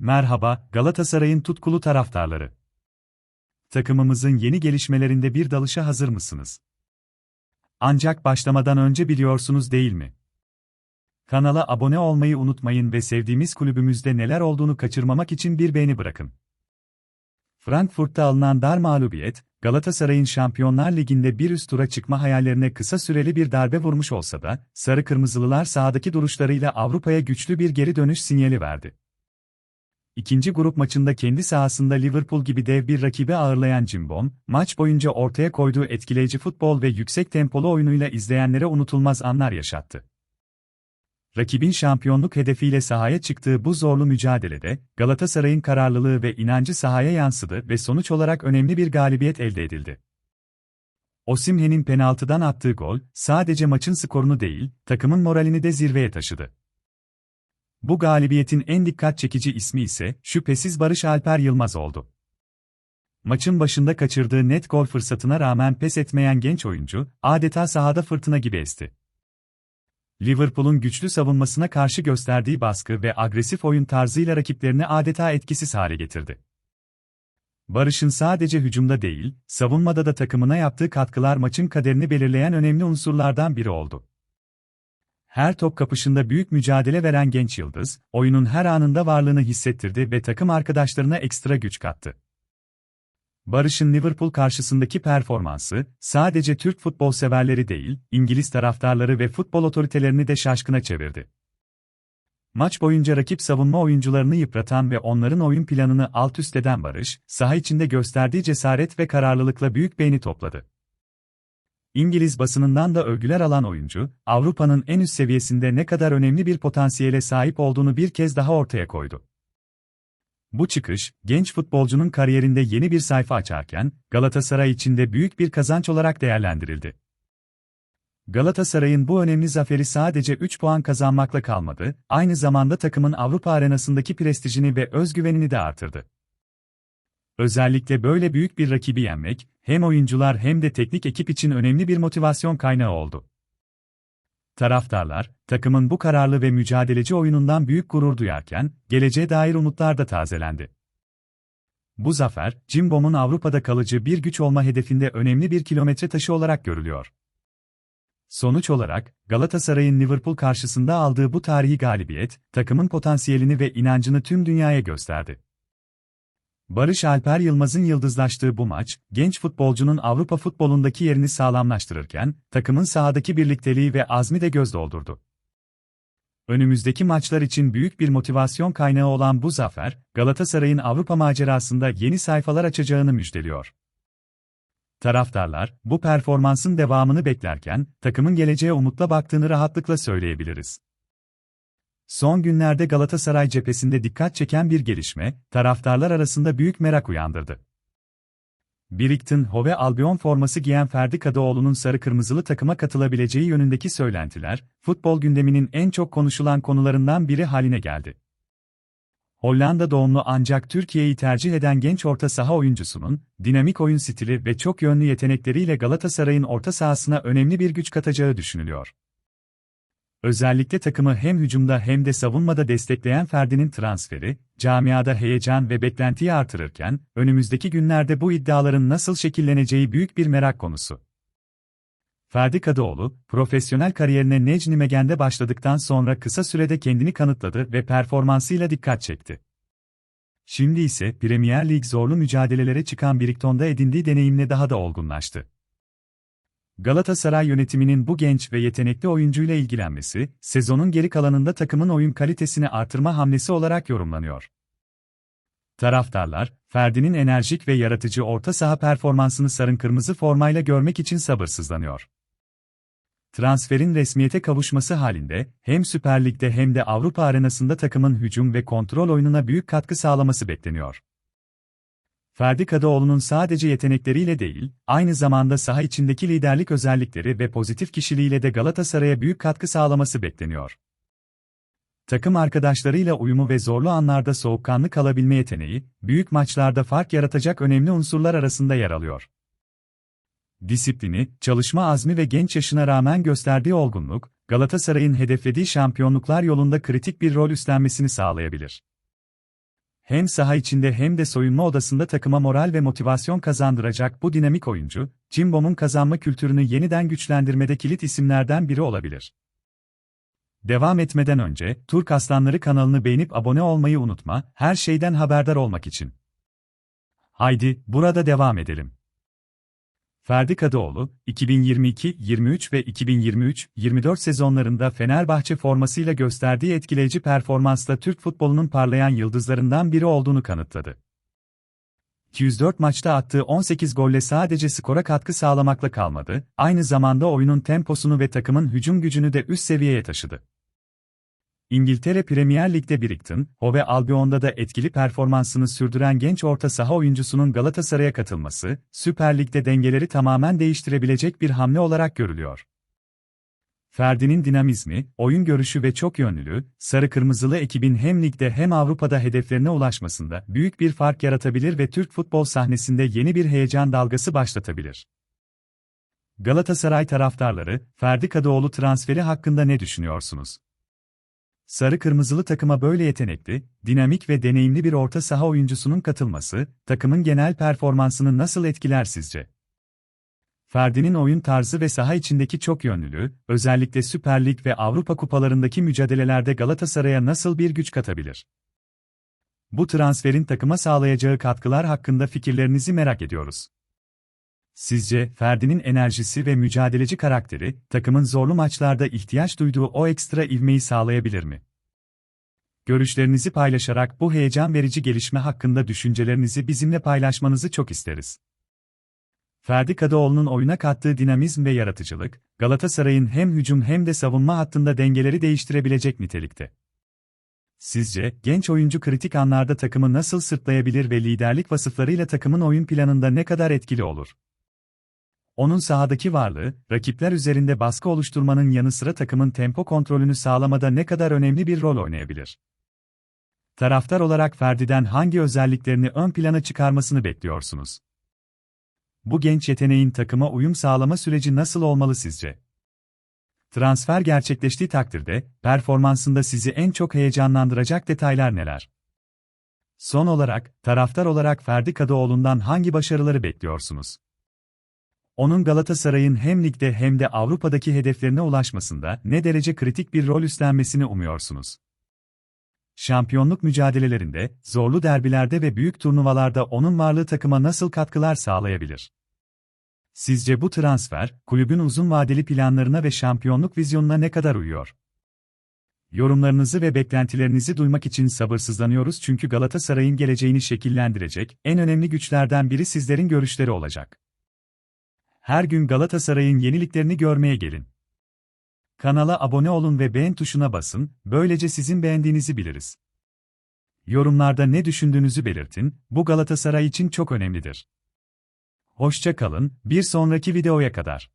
Merhaba, Galatasaray'ın tutkulu taraftarları. Takımımızın yeni gelişmelerinde bir dalışa hazır mısınız? Ancak başlamadan önce biliyorsunuz değil mi? Kanala abone olmayı unutmayın ve sevdiğimiz kulübümüzde neler olduğunu kaçırmamak için bir beğeni bırakın. Frankfurt'ta alınan dar mağlubiyet, Galatasaray'ın Şampiyonlar Ligi'nde bir üst tura çıkma hayallerine kısa süreli bir darbe vurmuş olsa da, Sarı Kırmızılılar sahadaki duruşlarıyla Avrupa'ya güçlü bir geri dönüş sinyali verdi. İkinci grup maçında kendi sahasında Liverpool gibi dev bir rakibi ağırlayan Cimbom, maç boyunca ortaya koyduğu etkileyici futbol ve yüksek tempolu oyunuyla izleyenlere unutulmaz anlar yaşattı. Rakibin şampiyonluk hedefiyle sahaya çıktığı bu zorlu mücadelede, Galatasaray'ın kararlılığı ve inancı sahaya yansıdı ve sonuç olarak önemli bir galibiyet elde edildi. Osimhen'in penaltıdan attığı gol, sadece maçın skorunu değil, takımın moralini de zirveye taşıdı. Bu galibiyetin en dikkat çekici ismi ise, şüphesiz Barış Alper Yılmaz oldu. Maçın başında kaçırdığı net gol fırsatına rağmen pes etmeyen genç oyuncu, adeta sahada fırtına gibi esti. Liverpool'un güçlü savunmasına karşı gösterdiği baskı ve agresif oyun tarzıyla rakiplerini adeta etkisiz hale getirdi. Barış'ın sadece hücumda değil, savunmada da takımına yaptığı katkılar maçın kaderini belirleyen önemli unsurlardan biri oldu. Her top kapışında büyük mücadele veren genç yıldız, oyunun her anında varlığını hissettirdi ve takım arkadaşlarına ekstra güç kattı. Barış'ın Liverpool karşısındaki performansı, sadece Türk futbol severleri değil, İngiliz taraftarları ve futbol otoritelerini de şaşkına çevirdi. Maç boyunca rakip savunma oyuncularını yıpratan ve onların oyun planını alt üst eden Barış, saha içinde gösterdiği cesaret ve kararlılıkla büyük beğeni topladı. İngiliz basınından da övgüler alan oyuncu, Avrupa'nın en üst seviyesinde ne kadar önemli bir potansiyele sahip olduğunu bir kez daha ortaya koydu. Bu çıkış, genç futbolcunun kariyerinde yeni bir sayfa açarken, Galatasaray için de büyük bir kazanç olarak değerlendirildi. Galatasaray'ın bu önemli zaferi sadece 3 puan kazanmakla kalmadı, aynı zamanda takımın Avrupa arenasındaki prestijini ve özgüvenini de artırdı. Özellikle böyle büyük bir rakibi yenmek, hem oyuncular hem de teknik ekip için önemli bir motivasyon kaynağı oldu. Taraftarlar, takımın bu kararlı ve mücadeleci oyunundan büyük gurur duyarken, geleceğe dair umutlar da tazelendi. Bu zafer, Cimbom'un Avrupa'da kalıcı bir güç olma hedefinde önemli bir kilometre taşı olarak görülüyor. Sonuç olarak, Galatasaray'ın Liverpool karşısında aldığı bu tarihi galibiyet, takımın potansiyelini ve inancını tüm dünyaya gösterdi. Barış Alper Yılmaz'ın yıldızlaştığı bu maç, genç futbolcunun Avrupa futbolundaki yerini sağlamlaştırırken, takımın sahadaki birlikteliği ve azmi de göz doldurdu. Önümüzdeki maçlar için büyük bir motivasyon kaynağı olan bu zafer, Galatasaray'ın Avrupa macerasında yeni sayfalar açacağını müjdeliyor. Taraftarlar, bu performansın devamını beklerken, takımın geleceğe umutla baktığını rahatlıkla söyleyebiliriz. Son günlerde Galatasaray cephesinde dikkat çeken bir gelişme, taraftarlar arasında büyük merak uyandırdı. Brighton Hove Albion forması giyen Ferdi Kadıoğlu'nun sarı kırmızılı takıma katılabileceği yönündeki söylentiler, futbol gündeminin en çok konuşulan konularından biri haline geldi. Hollanda doğumlu ancak Türkiye'yi tercih eden genç orta saha oyuncusunun, dinamik oyun stili ve çok yönlü yetenekleriyle Galatasaray'ın orta sahasına önemli bir güç katacağı düşünülüyor. Özellikle takımı hem hücumda hem de savunmada destekleyen Ferdi'nin transferi, camiada heyecan ve beklentiyi artırırken, önümüzdeki günlerde bu iddiaların nasıl şekilleneceği büyük bir merak konusu. Ferdi Kadıoğlu, profesyonel kariyerine Necmi Megen'de başladıktan sonra kısa sürede kendini kanıtladı ve performansıyla dikkat çekti. Şimdi ise Premier Lig zorlu mücadelelere çıkan Brighton'da edindiği deneyimle daha da olgunlaştı. Galatasaray yönetiminin bu genç ve yetenekli oyuncuyla ilgilenmesi, sezonun geri kalanında takımın oyun kalitesini artırma hamlesi olarak yorumlanıyor. Taraftarlar, Ferdi'nin enerjik ve yaratıcı orta saha performansını sarın kırmızı formayla görmek için sabırsızlanıyor. Transferin resmiyete kavuşması halinde, hem Süper Lig'de hem de Avrupa arenasında takımın hücum ve kontrol oyununa büyük katkı sağlaması bekleniyor. Ferdi Kadıoğlu'nun sadece yetenekleriyle değil, aynı zamanda saha içindeki liderlik özellikleri ve pozitif kişiliğiyle de Galatasaray'a büyük katkı sağlaması bekleniyor. Takım arkadaşlarıyla uyumu ve zorlu anlarda soğukkanlı kalabilme yeteneği, büyük maçlarda fark yaratacak önemli unsurlar arasında yer alıyor. Disiplini, çalışma azmi ve genç yaşına rağmen gösterdiği olgunluk, Galatasaray'ın hedeflediği şampiyonluklar yolunda kritik bir rol üstlenmesini sağlayabilir. Hem saha içinde hem de soyunma odasında takıma moral ve motivasyon kazandıracak bu dinamik oyuncu, Cimbom'un kazanma kültürünü yeniden güçlendirmede kilit isimlerden biri olabilir. Devam etmeden önce, Turk Aslanları kanalını beğenip abone olmayı unutma, her şeyden haberdar olmak için. Haydi, burada devam edelim. Ferdi Kadıoğlu, 2022-23 ve 2023-24 sezonlarında Fenerbahçe formasıyla gösterdiği etkileyici performansla Türk futbolunun parlayan yıldızlarından biri olduğunu kanıtladı. 204 maçta attığı 18 golle sadece skora katkı sağlamakla kalmadı, aynı zamanda oyunun temposunu ve takımın hücum gücünü de üst seviyeye taşıdı. İngiltere Premier Lig'de Brighton, Hove Albion'da da etkili performansını sürdüren genç orta saha oyuncusunun Galatasaray'a katılması, Süper Lig'de dengeleri tamamen değiştirebilecek bir hamle olarak görülüyor. Ferdi'nin dinamizmi, oyun görüşü ve çok yönlülüğü, sarı kırmızılı ekibin hem ligde hem Avrupa'da hedeflerine ulaşmasında büyük bir fark yaratabilir ve Türk futbol sahnesinde yeni bir heyecan dalgası başlatabilir. Galatasaray taraftarları, Ferdi Kadıoğlu transferi hakkında ne düşünüyorsunuz? Sarı kırmızılı takıma böyle yetenekli, dinamik ve deneyimli bir orta saha oyuncusunun katılması, takımın genel performansını nasıl etkiler sizce? Ferdi'nin oyun tarzı ve saha içindeki çok yönlülüğü, özellikle Süper Lig ve Avrupa kupalarındaki mücadelelerde Galatasaray'a nasıl bir güç katabilir? Bu transferin takıma sağlayacağı katkılar hakkında fikirlerinizi merak ediyoruz. Sizce Ferdi'nin enerjisi ve mücadeleci karakteri, takımın zorlu maçlarda ihtiyaç duyduğu o ekstra ivmeyi sağlayabilir mi? Görüşlerinizi paylaşarak bu heyecan verici gelişme hakkında düşüncelerinizi bizimle paylaşmanızı çok isteriz. Ferdi Kadıoğlu'nun oyuna kattığı dinamizm ve yaratıcılık, Galatasaray'ın hem hücum hem de savunma hattında dengeleri değiştirebilecek nitelikte. Sizce, genç oyuncu kritik anlarda takımı nasıl sırtlayabilir ve liderlik vasıflarıyla takımın oyun planında ne kadar etkili olur? Onun sahadaki varlığı, rakipler üzerinde baskı oluşturmanın yanı sıra takımın tempo kontrolünü sağlamada ne kadar önemli bir rol oynayabilir. Taraftar olarak Ferdi'den hangi özelliklerini ön plana çıkarmasını bekliyorsunuz? Bu genç yeteneğin takıma uyum sağlama süreci nasıl olmalı sizce? Transfer gerçekleştiği takdirde, performansında sizi en çok heyecanlandıracak detaylar neler? Son olarak, taraftar olarak Ferdi Kadıoğlu'ndan hangi başarıları bekliyorsunuz? Onun Galatasaray'ın hem ligde hem de Avrupa'daki hedeflerine ulaşmasında ne derece kritik bir rol üstlenmesini umuyorsunuz? Şampiyonluk mücadelelerinde, zorlu derbilerde ve büyük turnuvalarda onun varlığı takıma nasıl katkılar sağlayabilir? Sizce bu transfer, kulübün uzun vadeli planlarına ve şampiyonluk vizyonuna ne kadar uyuyor? Yorumlarınızı ve beklentilerinizi duymak için sabırsızlanıyoruz çünkü Galatasaray'ın geleceğini şekillendirecek en önemli güçlerden biri sizlerin görüşleri olacak. Her gün Galatasaray'ın yeniliklerini görmeye gelin. Kanala abone olun ve beğen tuşuna basın, böylece sizin beğendiğinizi biliriz. Yorumlarda ne düşündüğünüzü belirtin, bu Galatasaray için çok önemlidir. Hoşça kalın, bir sonraki videoya kadar.